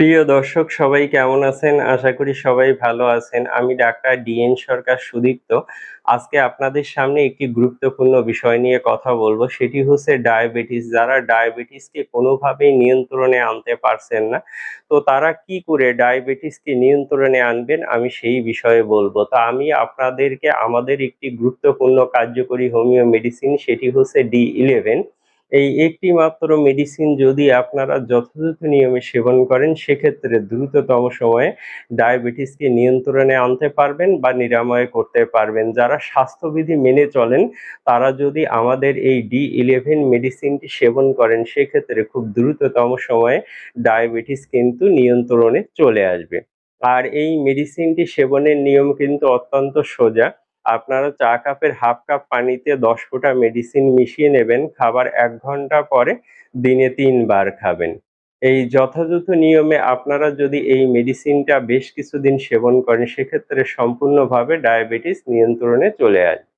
প্রিয় দর্শক সবাই কেমন আছেন? আশা করি সবাই ভালো আছেন। আমি ডাক্তার ডিএন সরকার সুদীপ্ত। আজকে আপনাদের সামনে একটি গুরুত্বপূর্ণ বিষয় নিয়ে কথা বলব। সেটি হচ্ছে ডায়াবেটিস। যারা ডায়াবেটিসকে কোনোভাবেই নিয়ন্ত্রণে আনতে পারছেন না, তো তারা কি করে ডায়াবেটিসকে নিয়ন্ত্রণে আনবেন আমি সেই বিষয়ে বলব। তো আমি আপনাদেরকে আমাদের একটি গুরুত্বপূর্ণ কার্যকরী হোমিও মেডিসিন সেটি হচ্ছে ডি11 এই একটি মাত্র মেডিসিন যদি আপনারা যথাযথ নিয়মে সেবন করেন, সেক্ষেত্রে দ্রুততম সময়ে ডায়াবেটিসকে নিয়ন্ত্রণে আনতে পারবেন বা নিরাময় করতে পারবেন। যারা স্বাস্থ্যবিধি মেনে চলেন, তারা যদি আমাদের এই ডি11 মেডিসিনটি সেবন করেন, সেক্ষেত্রে খুব দ্রুততম সময়ে ডায়াবেটিস কিন্তু নিয়ন্ত্রণে চলে আসবে। আর এই মেডিসিনটি সেবনের নিয়ম কিন্তু অত্যন্ত সোজা। আপনারা চা কাপের হাফ কাপ পানিতে ১০ ফোঁটা মেডিসিন মিশিয়ে নেবেন। খাবার এক ঘণ্টা পরে দিনে তিনবার খাবেন। এই যথাযথ নিয়মে আপনারা যদি এই মেডিসিনটা বেশ কিছুদিন সেবন করেন, সেক্ষেত্রে সম্পূর্ণভাবে ডায়াবেটিস নিয়ন্ত্রণে চলে আসবে।